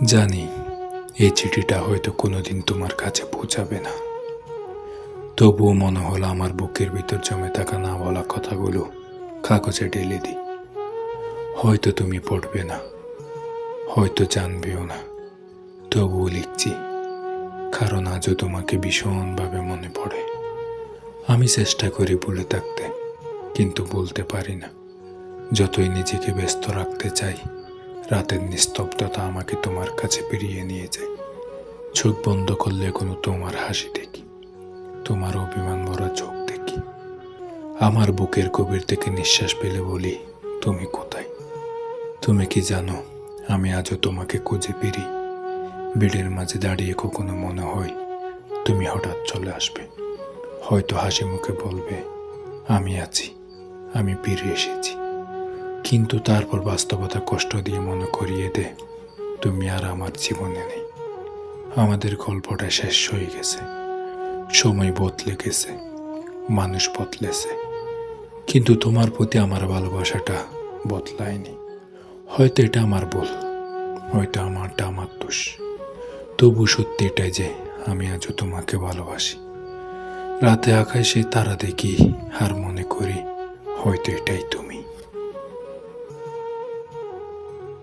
জানি, এই চিঠিটা হয়তো কোনোদিন তোমার কাছে পৌঁছাবে না। তবুও মনে হলো আমার বুকের ভিতর জমে থাকা না বলা কথাগুলো কাগজে ঢেলে দিই। হয়তো তুমি পড়বে না, হয়তো জানবেও না, তবুও লিখছি, কারণ আজও তোমাকে ভীষণভাবে মনে পড়ে। আমি চেষ্টা করি বলে থাকতে, কিন্তু বলতে পারি না, যতই নিজেকে ব্যস্ত রাখতে চাই। রাতের নিস্তব্ধতা আমাকে তোমার কাছে পেরিয়ে নিয়ে যায়। চোখ বন্ধ করলে কোনো তোমার হাসি দেখি, তোমার অভিমান ভরা চোখ দেখি। আমার বুকের গভীর থেকে নিঃশ্বাস পেলে বলি, তুমি কোথায়? তুমি কি জানো, আমি আজও তোমাকে খুঁজে পেরি বেডের মাঝে দাঁড়িয়ে কখনো মনে হয়, তুমি হঠাৎ চলে আসবে। হয়তো হাসি মুখে বলবে, আমি আছি, আমি ফিরে এসেছি। কিন্তু তারপর বাস্তবতা কষ্ট দিয়ে মনে করিয়ে দে। তুমি আর আমার জীবনে নেই। আমাদের গল্পটা শেষ হয়ে গেছে। সময় বদলে গেছে। মানুষ বদলেছে। কিন্তু তোমার প্রতি আমার ভালোবাসাটা বদলায়নি। হয়তো এটা আমার ভুল, হয়তো আমারটা আমার দোষ। তবু সত্যি এটাই যে আমি আজও তোমাকে ভালোবাসি। রাতে আকাশে তারা দেখি আর মনে করি হয়তো এটাই তুমি।